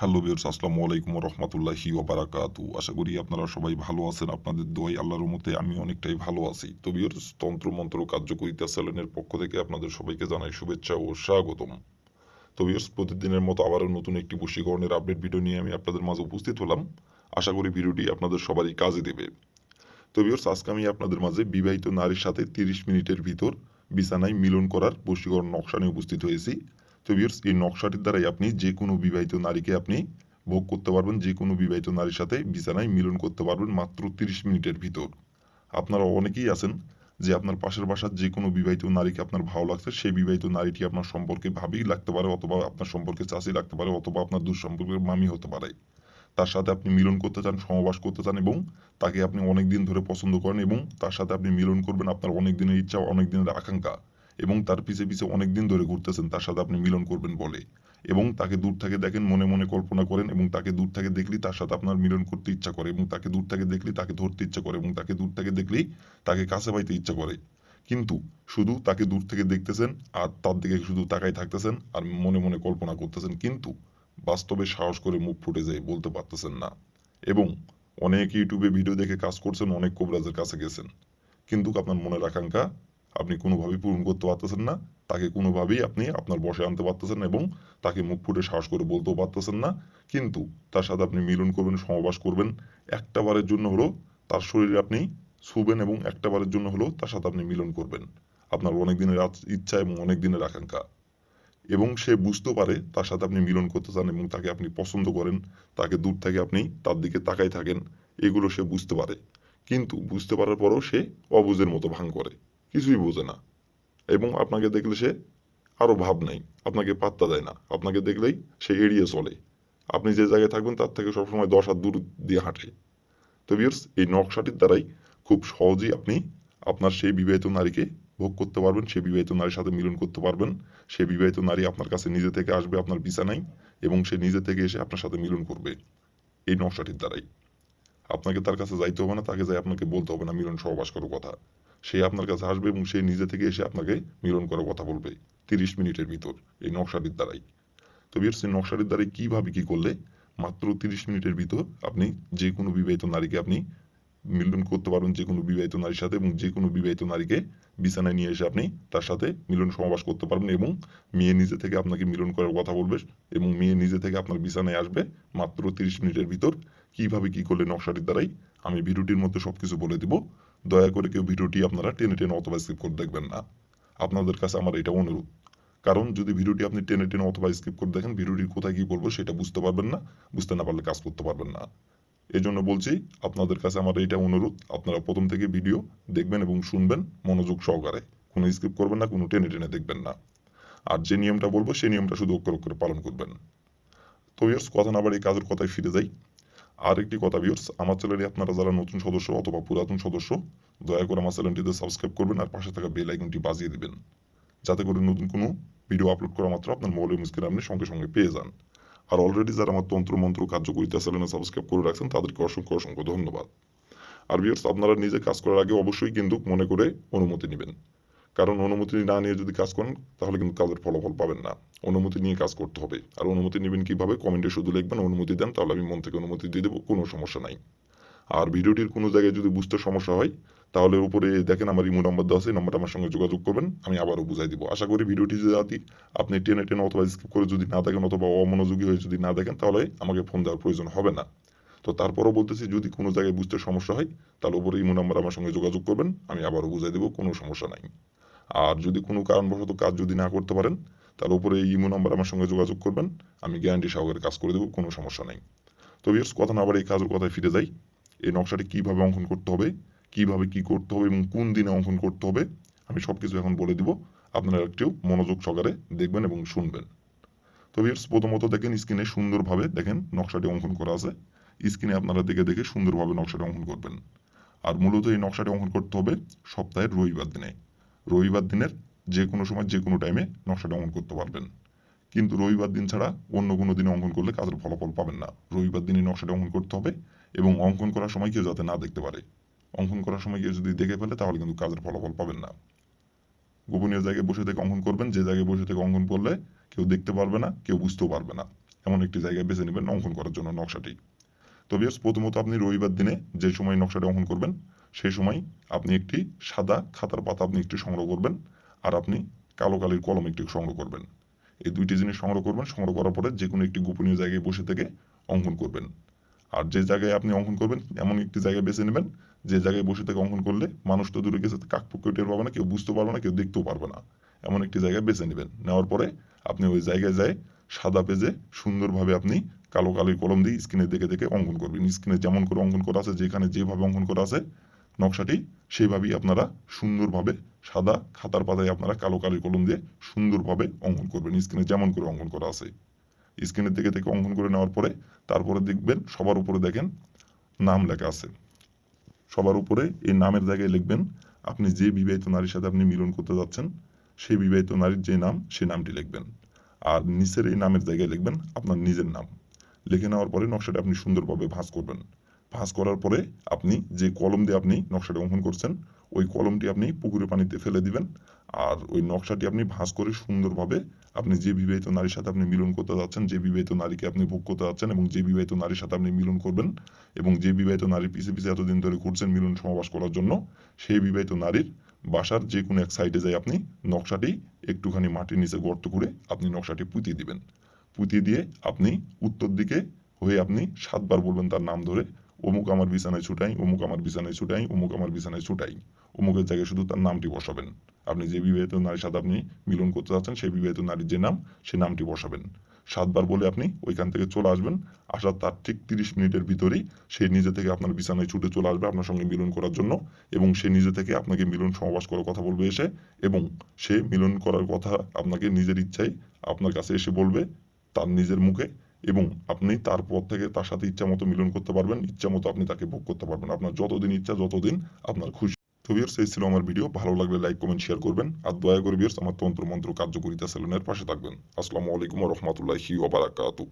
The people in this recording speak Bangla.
হ্যালো বিয়ার্স আসসালামু আলাইকুম রহমতুল্লাহি ওবারাকাতু। আশা করি আপনারা সবাই ভালো আছেন, আপনাদের দোয়াই আল্লাহর মতে আমি অনেকটাই ভালো আছি। তো বিয়ার্স তন্ত্র মন্ত্র কার্যকরিতা স্যালেনের পক্ষ থেকে আপনাদের সবাইকে জানাই শুভেচ্ছা ও স্বাগতম। তো বিয়ার্স প্রতিদিনের মতো আবারও নতুন একটি বশীকরণের আপডেট ভিডিও নিয়ে আমি আপনাদের মাঝে উপস্থিত হলাম। আশা করি ভিডিওটি আপনাদের সবারই কাজে দেবে। তো বিয়ার্স আজকে আমি আপনাদের মাঝে বিবাহিত নারীর সাথে তিরিশ মিনিটের ভিতর বিছানায় মিলন করার বশীকরণ নকশা নিয়ে উপস্থিত হয়েছি। তো ভিউয়ার্স এই নকশাটির দ্বারাই আপনি যে কোনো বিবাহিত নারীকে আপনি ভোগ করতে পারবেন যে কোনো বিবাহিত নারীর সাথে বিছানায় মিলন করতে পারবেন মাত্র তিরিশ মিনিটের ভিতর। আপনারা অনেকেই আছেন যে আপনার পাশের বাসার যে কোনো বিবাহিত নারীকে আপনার ভালো লাগছে, সেই বিবাহিত নারীটি আপনার সম্পর্কে ভাবেই লাগতে পারে অথবা আপনার সম্পর্কে চাষি লাগতে পারে অথবা আপনার দুঃসম্পর্কের মামি হতে পারে। তার সাথে আপনি মিলন করতে চান সমবাস করতে চান এবং তাকে আপনি অনেক দিন ধরে পছন্দ করেন এবং তার সাথে আপনি মিলন করবেন আপনার অনেক দিনের ইচ্ছা, অনেক দিনের আকাঙ্ক্ষা। এবং তার পিছে পিছে অনেক দিন ধরে ঘুরতেছেন, তার সাথে আপনি মিলন করবেন বলে। এবং তাকে দূর থেকে দেখেন, মনে মনে কল্পনা করেন এবং তাকে দূর থেকে দেখলেই তার সাথে আপনার মিলন করতে ইচ্ছা করে এবং তাকে দূর থেকে দেখলেই তাকে ধরতে ইচ্ছা করে এবং তাকে দূর থেকে দেখলেই তাকে কাছে পাইতে ইচ্ছা করে। কিন্তু শুধু তাকে দূর থেকে দেখতেছেন আর তার দিকে শুধু তাকাই থাকতেছেন আর মনে মনে কল্পনা করতেছেন, কিন্তু বাস্তবে সাহস করে মুখ ফুটে যায়, বলতে পারতেছেন না। এবং অনেক ইউটিউবে ভিডিও দেখে কাজ করছেন, অনেক কোবরাজের কাছে গেছেন। কিন্তু আপনার মনের আকাঙ্ক্ষা আপনি কোনোভাবেই পূরণ করতে পারতেছেন না। তাকে কোনোভাবেই আপনি আপনার বসে আনতে পারতেছেন এবং তাকে মুখ ফুটে সাহস করে বলতেও পারতেছেন না। কিন্তু তার সাথে আপনি মিলন করবেন, সমাবাস করবেন। একটা বারের জন্য হলো তার শরীরে আপনি ছুবেন এবং একটা বারের জন্য হলো তার সাথে আপনি মিলন করবেন। আপনার অনেক দিনের ইচ্ছা এবং অনেক দিনের আকাঙ্ক্ষা। এবং সে বুঝতে পারে তার সাথে আপনি মিলন করতে চান এবং তাকে আপনি পছন্দ করেন। তাকে দূর থেকে আপনি তার দিকে তাকাই থাকেন। এগুলো সে বুঝতে পারে। কিন্তু বুঝতে পারার পরেও সে অবুঝের মতো ভাঙ করে। কিছুই বোঝে না। এবং আপনাকে দেখলে সে আরও ভাব নেই আপনাকে পাত্তা দেয় না। আপনাকে দেখলেই সে এড়িয়ে চলে। আপনি যে জায়গায় থাকবেন তার থেকে সবসময় দশ হাত দূর দিয়ে হাঁটে। তো বিয়ার্স এই নকশাটির দ্বারাই খুব সহজেই আপনি আপনার সেই বিবাহিত নারীকে ভোগ করতে পারবেন, সেই বিবাহিত নারীর সাথে মিলন করতে পারবেন, সেই বিবাহিত নারী আপনার কাছে নিজে থেকে আসবে আপনার বিছানায়, এবং সে নিজে থেকে এসে আপনার সাথে মিলন করবে। এই নকশাটির দ্বারাই। আপনাকে তার কাছে যাইতে হবে না, তাকে যাই আপনাকে বলতে হবে না মিলন সহবাস করার কথা। সে আপনার কাছে আসবে এবং সে নিজে থেকে এসে আপনাকে মিলন করার কথা বলবে, তিরিশ মিনিটের ভিতর, এই নকশাটির দ্বারাই। তো বিয়ার্স এই নকশাটির দ্বারাই কীভাবে কি করলে মাত্র তিরিশ মিনিটের ভিতর আপনি যে কোনো বিবাহিত নারীকে আপনি মিলন করতে পারবেন, যে কোনো বিবাহিত নারীর সাথে এবং যে কোনো বিবাহিত নারীকে বিছানায় নিয়ে এসে আপনি তার সাথে মিলন সমাবাস করতে পারবেন এবং মেয়ে নিজে থেকে আপনাকে মিলন করার কথা বলবে এবং মেয়ে নিজে থেকে আপনার বিছানায় আসবে মাত্র তিরিশ মিনিটের ভিতর কীভাবে কি করলে নকশাটির দ্বারাই আমি ভিডিওটির মধ্যে সবকিছু বলে দিব। দয়া করে কেউ ভিডিওটি আপনারা টেনে টেনে অথবা স্কিপ করে দেখবেন না। আপনাদের কাছে আমার এটা অনুরোধ। কারণ যদি ভিডিওটি আপনি টেনে টেনে অথবা স্কিপ করে দেখেন ভিডিওটির কোথায় কি বলব সেটা বুঝতে পারবেন না, বুঝতে না পারলে কাজ করতে পারবেন না। এই জন্য বলছি, আপনাদের কাছে আমার এটা অনুরোধ, আপনারা প্রথম থেকে ভিডিও দেখবেন এবং শুনবেন মনোযোগ সহকারে। কোনো স্কিপ করবেন না, কোনো টেনে টেনে দেখবেন না। আর যে নিয়মটা বলব, সেই নিয়মটা শুধু অক্ষর অক্ষরে পালন করবেন। তো ইয়ার্স কথা না বাড়ি কাজের কথায় ফিরে যাই। আর একটি কথা ভিউর্স আমার চ্যানেলে আপনারা যারা নতুন সদস্য অথবা পুরাতন সদস্য, দয়া করে আমার চ্যানেলটিতে সাবস্ক্রাইব করবেন আর পাশে থাকা বেল আইকনটি বাজিয়ে দিবেন। যাতে করে নতুন কোনো ভিডিও আপলোড করা মাত্র আপনার মোবাইলের স্ক্রিনে আপনি সঙ্গে সঙ্গে পেয়ে যান। আর অলরেডি যারা আমার তন্ত্র, মন্ত্র, কার্যকরিতা চ্যানেলে সাবস্ক্রাইব করে রাখছেন, তাদেরকে অসংখ্য অসংখ্য ধন্যবাদ। আর ভিউর্স আপনারা নিজে কাজ করার আগে অবশ্যই কিন্তু মনে করে অনুমতি নেবেন। কারণ অনুমতি না নিয়ে যদি কাজ করেন, তাহলে কিন্তু কাজের ফলাফল পাবেন না। অনুমতি নিয়ে কাজ করতে হবে। আর অনুমতি নেবেন কীভাবে? কমেন্টে শুধু লিখবেন, অনুমতি দেন, তাহলে আমি মন থেকে অনুমতি দিয়ে দেবো, কোনো সমস্যা নাই। আর ভিডিওটির কোনো জায়গায় যদি বুঝতে সমস্যা হয়, তাহলে উপরে দেখেন আমার ইমো নাম্বার দেওয়া আছে নাম্বারটা আমার সঙ্গে যোগাযোগ করবেন, আমি আবারও বুঝাই দিব। আশা করি ভিডিওটি যদি আপনি টেনে টেনে অথবা স্কিপ করে যদি না দেখেন অথবা অমনোযোগী হয়ে যদি না দেখেন, তাহলে আমাকে ফোন দেওয়ার প্রয়োজন হবে না। তো তারপরও বলতেছি, যদি কোনো জায়গায় বুঝতে সমস্যা হয়, তাহলে উপরে ইমো নাম্বার আমার সঙ্গে যোগাযোগ করবেন, আমি আবারও বুঝাই দেবো, কোনো সমস্যা নাই। আর যদি কোনো কারণবশত কাজ যদি না করতে পারেন, তাহলে উপরে এই ইমো নাম্বার আমার সঙ্গে যোগাযোগ করবেন, আমি গ্যারান্টি সহকারে কাজ করে দেবো, কোনো সমস্যা নেই। তো বিয়ার্স কথা না আবার এই কাজের কথায় ফিরে যাই। এই নকশাটি কীভাবে অঙ্কন করতে হবে, কীভাবে কি করতে হবে এবং কোন দিনে অঙ্কন করতে হবে, আমি সব কিছু এখন বলে দিব। আপনারা একটু মনোযোগ সহকারে দেখবেন এবং শুনবেন। তো বিয়ার্স প্রথমত দেখেন স্ক্রিনে সুন্দরভাবে দেখেন নকশাটি অঙ্কন করা আছে। স্ক্রিনে আপনারা দেখে দেখে সুন্দরভাবে নকশাটি অঙ্কন করবেন। আর মূলত এই নকশাটি অঙ্কন করতে হবে সপ্তাহের রবিবার দিনে। রবিবার দিনের যে কোনো সময়, যে কোনো টাইমে নকশাটা অঙ্কন করতে পারবেন। কিন্তু রবিবার দিন ছাড়া অন্য কোনো দিনে অঙ্কন করলে কাজের ফলাফল পাবেন না। রবিবার দিনে নকশাটা অঙ্কন করতে হবে এবং অঙ্কন করার সময় কেউ যাতে না দেখতে পারে। অঙ্কন করার সময় কেউ যদি দেখে ফেলে, তাহলে কিন্তু কাজের ফলাফল পাবেন না। গোপনীয় জায়গায় বসে থেকে অঙ্কন করবেন। যে জায়গায় বসে থেকে অঙ্কন করলে কেউ দেখতে পারবে না, কেউ বুঝতেও পারবে না। এমন একটি জায়গায় বেছে নেবেন অঙ্কন করার জন্য নকশাটি। তবে প্রথমত আপনি রবিবার দিনে যে সময় নকশাটি অঙ্কন করবেন সেই সময় আপনি একটি সাদা খাতার পাতা আপনি একটি সংগ্রহ করবেন আর আপনি কালো কালির কলম একটি সংগ্রহ করবেন। এই দুইটি জিনিস সংগ্রহ করবেন, সংগ্রহ করার পরে যে কোনো একটি গোপনীয় জায়গায় বসে থেকে অঙ্কন করবেন। আর যে জায়গায় আপনি অঙ্কন করবেন, এমন একটি জায়গায় বেছে নেবেন, যে জায়গায় বসে থেকে অঙ্কন করলে মানুষ তো দূরে গেছে কাকপক্ষ টের পাবে না, কেউ বুঝতে পারবে না, কেউ দেখতেও পারবে না। এমন একটি জায়গায় বেছে নেবেন। নেওয়ার পরে আপনি ওই জায়গায় যায় সাদা পেজে সুন্দরভাবে আপনি কালো কালির কলম দিয়ে স্ক্রিনে দেখে দেখে অঙ্কন করবেন। স্ক্রিনে যেমন করে অঙ্কন করা আছে, যেখানে যেভাবে অঙ্কন করা আছে নকশাটি সেইভাবেই আপনারা সুন্দরভাবে সাদা খাতার পাতায় আপনারা কালো কালির কলম দিয়ে সুন্দরভাবে অঙ্কন করবেন, স্ক্রিনে যেমন করে অঙ্কন করা আছে। স্ক্রিনের দিকে থেকে অঙ্কন করে নেওয়ার পরে তারপরে দেখবেন সবার উপরে দেখেন নাম লেখা আছে। সবার উপরে এই নামের জায়গায় লিখবেন, আপনি যে বিবাহিত নারীর সাথে আপনি মিলন করতে যাচ্ছেন, সেই বিবাহিত নারীর যে নাম সেই নামটি লিখবেন। আর নিচের এই নামের জায়গায় লিখবেন আপনার নিজের নাম। লিখে নেওয়ার পরে নকশাটা আপনি সুন্দরভাবে ভাঁজ করবেন। ভাঁজ করার পরে আপনি যে কলম দিয়ে আপনি নকশাটি অঙ্কন করছেন, ওই কলমটি আপনি পুকুরে পানিতে ফেলে দিবেন। আর ওই নকশাটি আপনি ভাঁজ করে সুন্দরভাবে আপনি যে বিবাহিত নারীর সাথে আপনি মিলন করতে যাচ্ছেন, যে বিবাহিত নারীকে আপনি ভোগ করতে যাচ্ছেন এবং যে বিবাহিত নারীর সাথে আপনি মিলন করবেন এবং যে বিবাহিত নারীর পিছে পিছে এতদিন ধরে ঘুরছেন মিলন সমাবাস করার জন্য, সেই বিবাহিত নারীর বাসার যে কোনো এক সাইডে যাই আপনি নকশাটি একটুখানি মাটির নিচে গর্ত করে আপনি নকশাটি পুঁতিয়ে দিবেন। পুঁতিয়ে দিয়ে আপনি উত্তর দিকে হয়ে আপনি সাতবার বলবেন তার নাম ধরে অমুক আমার বিছানায় ছুটাই অমুক আমার বিছানায় ছুটাই অমুক আমার বিছানায় ছুটাই অমুকের জায়গায় শুধু তার নামটি বসাবেন। আপনি যে বিবাহিত নারীর সাথে আপনি মিলন করতে যাচ্ছেন, সেই বিবাহিত নারীর যে নাম, সে নামটি বসাবেন। সাতবার বলে আপনি ওইখান থেকে চলে আসবেন। আসার তার ঠিক তিরিশ মিনিটের ভিতরেই সে নিজে থেকে আপনার বিছানায় ছুটে চলে আসবে আপনার সঙ্গে মিলন করার জন্য এবং সে নিজে থেকে আপনাকে মিলন সমাবাস করার কথা বলবে এসে এবং সে মিলন করার কথা আপনাকে নিজের ইচ্ছায় আপনার কাছে এসে বলবে, তার নিজের মুখে এবং আপনি তারপর থেকে তার সাথে ইচ্ছা মতো মিলন করতে পারবেন, ইচ্ছা মতো আপনি তাকে ভোগ করতে পারবেন। আপনার যতদিন ইচ্ছা, যতদিন আপনার খুশি। তো ভিউয়ার্স এই ছিল আমার ভিডিও ভালো লাগলে লাইক কমেন্ট শেয়ার করবেন। আর দয়া করে ভিউয়ার্স আমার তন্ত্র মন্ত্র কার্যকরিতা সেলুনের পাশে থাকবেন। আসসালামু আলাইকুম রহমতুল্লাহি ওবারাকাতু